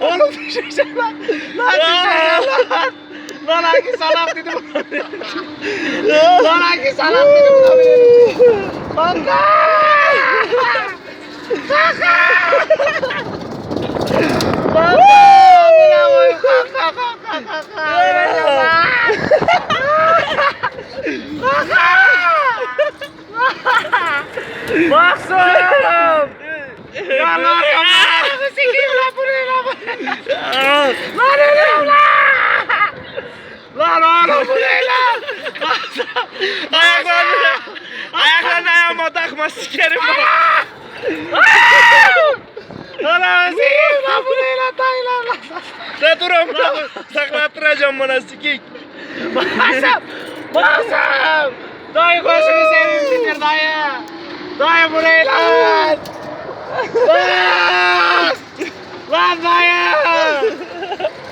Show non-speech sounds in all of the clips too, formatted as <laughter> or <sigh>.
Oğlum düşeceğim lan. Lan düşeceğim lan. Lan hangi salak dedi buna Lan hangi salak dedi buna Kanka. Kanka. Kanka. Amına koyayım. Kanka kanka kanka. Öleceğim lan. Mahsun! Ya lan kamerayı sikeyim lan buraya lan buraya. Lan ölüyorum lan! Lan oğlum bu ne lan? Ayaklarını, ayaklarını takma sikerim. Lan sikeyim lan bu ne lan dayı lan lan. Ne durum? Saklattıracağım bana sikik. Mahsun! Mahsun! Dayı gözünü seveyim bitir dayı. Dayı bu ne lan? Lan! Lan dayı!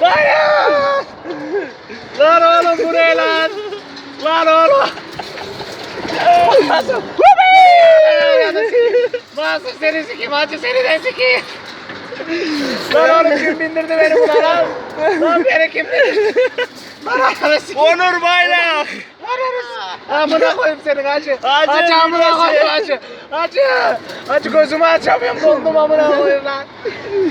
Dayı! Lan oğlum bu ne lan? Lan oğlum! Mahsun! Mahsun seni sikeyim hacı seni de sikeyim. Lan oğlum kim bindirdi beni buna lan? Lan beni kim bindirdi? Lan ananı sikeyim. Onur Bayrak. Amına koyayım seni hacı. Hacı, Hacı amına koyayım hacı. Hacı. Hacı gözümü açamıyorum dondum amına koyayım lan.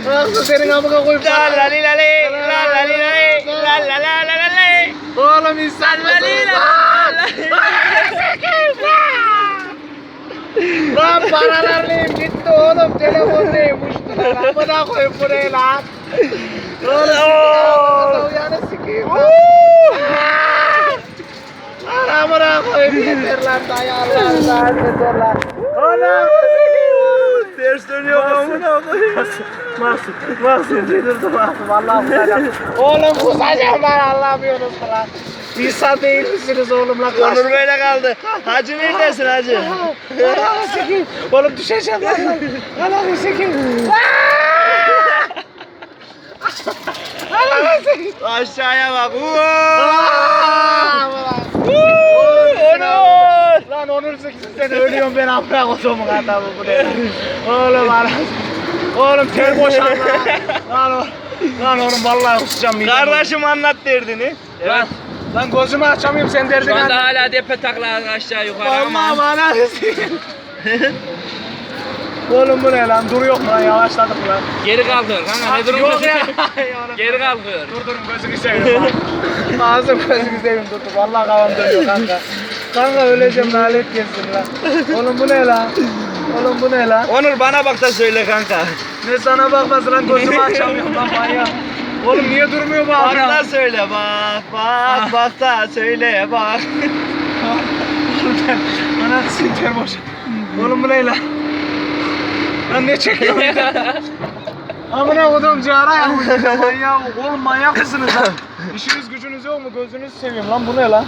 Nasıl senin amına koyayım La la li la li, la la li la li, la la la la la li. Oğlum insan La li la lan? la li. Lan paralarlıyım gitti oğlum telefonlayım uçtu lan amına koyayım buraya lan. Oğlum uyanı sikeyim lan. Lan amına koyayım yeter lan dayı Allah'ım lan yeter lan. Oğlum Ters dönüyor amına koyayım. Mahsun, Mahsun yedirdi Mahsun Allah'ım kusacağım. <laughs> Oğlum kusacağım lan Allah'ım yunus lan. İnsan değil misiniz oğlum lan? Onur böyle kaldı. Hacı neredesin hacı? Allah'ım sikeyim. Oğlum düşeceğim lan. Allah'ım sikeyim. Allah'ım sikeyim. Aşağıya bak. Onur! Lan Onur siksin seni ölüyorum ben amına kodumun adamı bu ne? Oğlum ana. Oğlum ter boşan lan. Lan, o- lan oğlum vallahi kusacağım. midem Kardeşim anlat derdini. Lan, lan gözümü açamıyorum sen derdin Şu anda hala depe takla aşağı yukarı Allah'ım ama ana. Oğlum bu ne lan? Duruyor mu lan? Yavaşladık lan. geri kalkıyor kanka ne Yok durumda? ya. <laughs> geri kalkıyor. Dur durun gözünü seveyim. lan. <laughs> Ağzım gözünü seveyim dur dur. Vallahi kafam dönüyor kanka. Kanka öleceğim lanet gelsin lan. Oğlum bu ne lan? Oğlum bu ne lan? Onur bana bak da söyle kanka. Ne sana bakması lan gözümü <laughs> açamıyorum lan manyak. Oğlum niye durmuyor bu Bak da söyle bak bak bak da söyle bak. Ana sinter boş. Oğlum bu ne lan? Lan ne çekiyorsun? <laughs> Amına kodum cara ya. manyak. Oğlum manyak mısınız lan? İşiniz gücünüz yok mu? Gözünüzü seveyim lan bu ne lan?